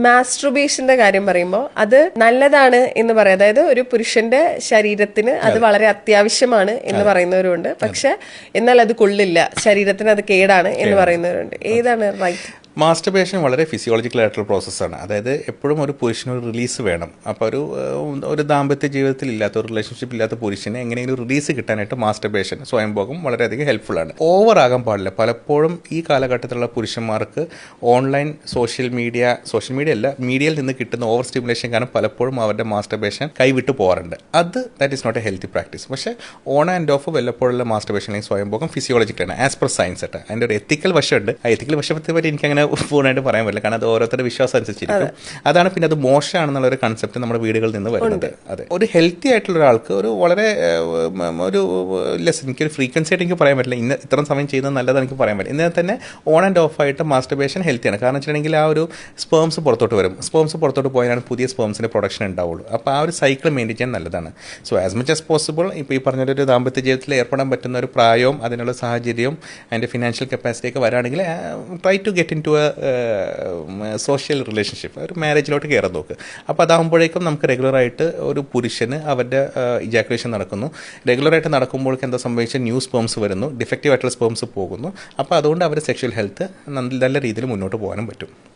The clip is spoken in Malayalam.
മാസ്ട്രുബേഷന്റെ കാര്യം പറയുമ്പോൾ അത് നല്ലതാണ് എന്ന് പറയാം. അതായത് ഒരു പുരുഷന്റെ ശരീരത്തിന് അത് വളരെ അത്യാവശ്യമാണ് എന്ന് പറയുന്നവരുണ്ട്. പക്ഷെ എന്നാൽ അത് കൊള്ളില്ല. ശരീരത്തിന് അത് കേടാണ് എന്ന് പറയുന്നവരുണ്ട്. ഏതാണ് റൈറ്റ്? മാസ്റ്റർബേഷൻ വളരെ ഫിസിയോളജിക്കൽ ആയിട്ടുള്ള പ്രോസസ്സാണ് അതായത് എപ്പോഴും ഒരു പുരുഷന് ഒരു റിലീസ് വേണം. അപ്പോൾ ഒരു ഒരു ദാമ്പത്യ ജീവിതത്തിൽ ഇല്ലാത്ത ഒരു റിലേഷൻഷിപ്പ് ഇല്ലാത്ത പുരുഷന് എങ്ങനെയെങ്കിലും റിലീസ് കിട്ടാനായിട്ട് മാസ്റ്റർബേഷൻ സ്വയംഭോഗം വളരെയധികം ഹെൽപ്ഫുള്ളാണ് ഓവർ ആകാൻ പാടില്ല. പലപ്പോഴും ഈ കാലഘട്ടത്തിലുള്ള പുരുഷന്മാർക്ക് online social media social media അല്ല മീഡിയയിൽ നിന്ന് കിട്ടുന്ന ഓവർ സ്റ്റിമുലേഷൻ കാരണം പലപ്പോഴും അവരുടെ മാസ്റ്റർബേഷൻ കൈവിട്ട് പോകാറുണ്ട്. അത് that is not a healthy practice പക്ഷേ ഓൺ ആൻഡ് ഓഫ് വല്ലപ്പോഴുള്ള മാസ്റ്റർബേഷൻ അല്ലെങ്കിൽ സ്വയംഭോഗം ഫിസിയോളജിക്കലാണ് ആസ് പെർ സയൻസ് ആയിട്ട്. അതിന്റെ ഒരു എത്തിക്കൽ വശമുണ്ട്. ആ എത്തിക്കൽ വശത്തെ പറ്റി എനിക്ക് അങ്ങനെ പൂർണമായിട്ട് പറയാൻ പറ്റില്ല. കാരണം അത് ഓരോരുത്തരുടെ വിശ്വാസം അനുസരിച്ചിരിക്കും. അതാണ് പിന്നെ അത് മോശമാണെന്നുള്ള ഒരു കൺസെപ്റ്റ് നമ്മുടെ വീടുകളിൽ നിന്ന് വരുന്നത്. അതെ. ഒരു ഹെൽത്തി ആയിട്ടുള്ള ഒരാൾക്ക് ഒരു വളരെ ഒരു ലെസ് എനിക്കൊരു ഫ്രീക്വൻസി ആയിട്ട് എനിക്ക് പറയാൻ പറ്റില്ല. ഇന്ന് ഇത്രയും സമയം ചെയ്യുന്നത് നല്ലതാണ് എനിക്ക് പറയാൻ പറ്റില്ല. ഇന്നലെ തന്നെ ഓൺ ആൻഡ് ഓഫ് ആയിട്ട് മാസ്റ്റർബേഷൻ ഹെൽത്തിയാണ് കാരണം വെച്ചിട്ടുണ്ടെങ്കിൽ ആ ഒരു സ്പേംസ് പുറത്തോട്ട് വരും. സ്പേംസ് പുറത്തോട്ട് പോയാലാണ് പുതിയ സ്പേംസിന്റെ പ്രൊഡക്ഷൻ ഉണ്ടാവുള്ളൂ. അപ്പോൾ ആ ഒരു സൈക്കിൾ മെയിന്റെയിൻ ചെയ്യാൻ നല്ലതാണ്. So as much as possible ഇപ്പോൾ ഈ പറഞ്ഞ ഒരു ദാമ്പത്യ ജീവിതത്തിൽ ഏർപ്പെടാൻ പറ്റുന്ന ഒരു പ്രായവും അതിനുള്ള സാഹചര്യവും അതിന്റെ ഫിനാൻഷ്യൽ കപ്പാസിറ്റി ഒക്കെ വരാണെങ്കിൽ try to get into a social relationship ഒരു മാരേജിലോട്ട് കയറാൻ നോക്ക്. അപ്പോൾ അതാകുമ്പോഴേക്കും നമുക്ക് റെഗുലറായിട്ട് ഒരു പുരുഷന് അവരുടെ ഇജാക്കുലേഷൻ നടക്കുന്നു. റെഗുലറായിട്ട് നടക്കുമ്പോഴേക്കും എന്താ സംഭവിച്ചാൽ ന്യൂ സ്പേംസ് വരുന്നു. ഡിഫക്റ്റീവ് ആയിട്ടുള്ള സ്പേംസ് പോകുന്നു. അപ്പോൾ അതുകൊണ്ട് അവരുടെ സെക്ഷൽ ഹെൽത്ത് നല്ല രീതിയിൽ മുന്നോട്ട് പോകാനും പറ്റും.